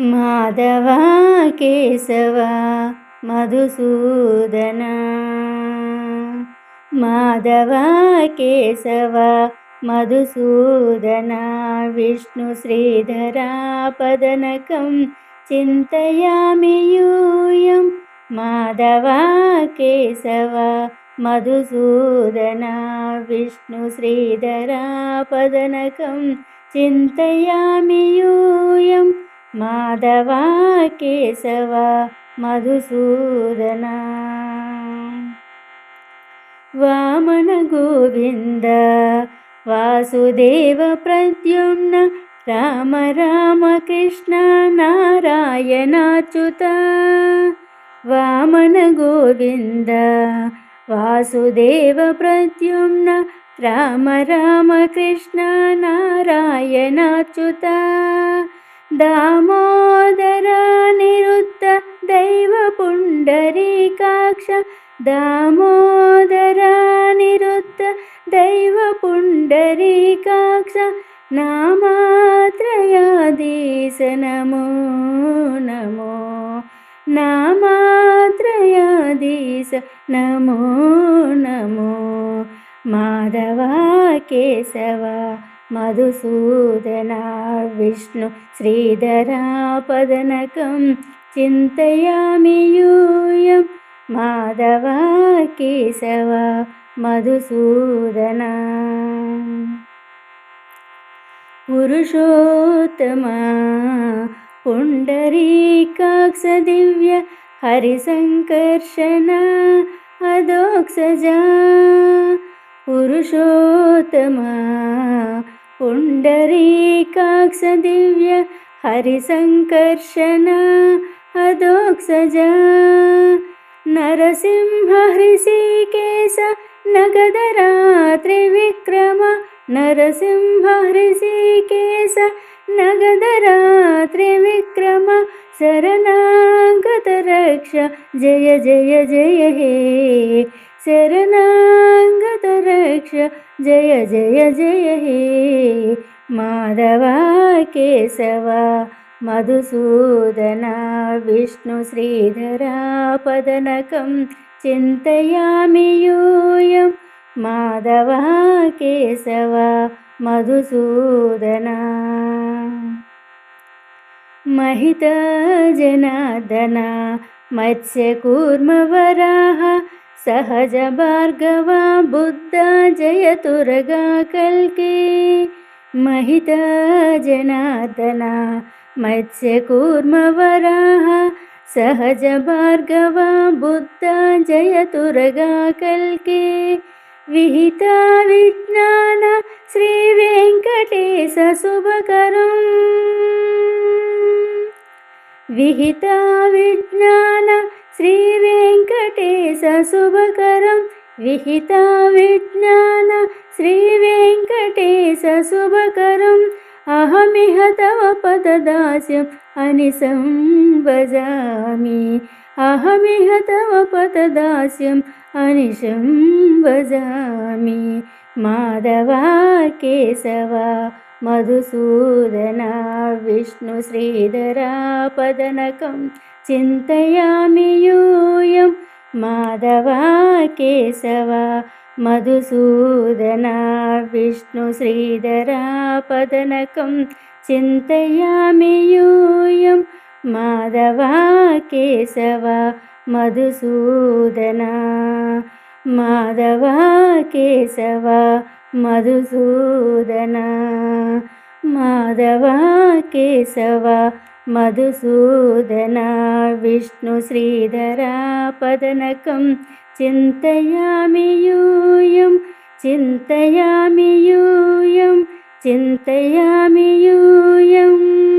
माधवा केशवा मधुसूदना। माधवा केशवा मधुसूदना। विष्णुश्रीधरापदनकं चिन्तयामि यूयं। माधवा केशवा मधुसूदनं। विष्णुश्रीधरापदनकं चिन्तयामि यूयम् శ్రీధరా మాధవ కేశవ మధుసూదన. వామన గోవింద వాసుదేవ ప్రద్యుమ్న రామ రామ కృష్ణ నారాయణాచ్యుత వామన గోవింద వాసుదేవ ప్రద్యుమ్న రామ రామ కృష్ణ నారాయణాచ్యుత దామోదర నిరుద్ధ దైవ పుండరీకాక్ష దామోదర నిరుద్ధ దైవ పుండరీకాక్ష నామాత్రయాదీశ నమో నమో నామాత్రయాదీశ నమో నమో. మాధవ కేశవ मधुसूदना विष्णु श्रीधरापदनकं चिन्तयामि यूयं माधवा केशवा मधुसूदना। पुरुषोत्तमा पुण्डरीकाक्षदिव्य हरिसङ्कर्षणा अदोक्षजा पुरुषोत्तमा అదోక్షజా పురుషోత్తమ పుండరీకాక్ష దివ్య హరిసంకర్షణ అదోక్షజా నరసింహ హృషికేశ నగదరాత్రి విక్రమ నరసింహ హృషికేశ నగదరాత్రి విక్రమ శరణాగత రక్ష రక్ష జయ జయ జయ హే మాధవ కేశవ మధుసూదన విష్ణు శ్రీధరా పదనకం చింతయామి యూయం మాధవ కేశవ మధుసూదన महित जनार्दन मत्स्यकूर्मवराः सहज भार्गवा बुद्ध जयतुरगा कल्के महित जनार्दन मत्स्यकूर्मवराः सहज भार्गवा बुद्ध जयतुरगा कल्के विहिता विज्ञान श्रीवेङ्कटेश शुभकरम् विहिता विज्ञान శ్రీ వెంకటేశ శుభకరం. విహిత విజ్ఞాన శ్రీ వెంకటేశ శుభకరం. అహమిహ తవ పదదాస్యం అనిసం భజామి అహమిహ తవ పదదాస్యం అనిశం భజామి మాధవ కేశవ మధుసూదన విష్ణు శ్రీధరా పదనకం. చింతయామి యూయం మాధవ కేశవ మధుసూదన విష్ణు శ్రీధరా పదనకం చింతయామి యూయం మాధవ కేశవ మధుసూదన మాధవ కేశవ మధుసూదన మాధవ विष्णुश्रीधरापदनकं चिन्तयामि यूयं चिन्तयामि यूयं चिन्तयामि यूयम्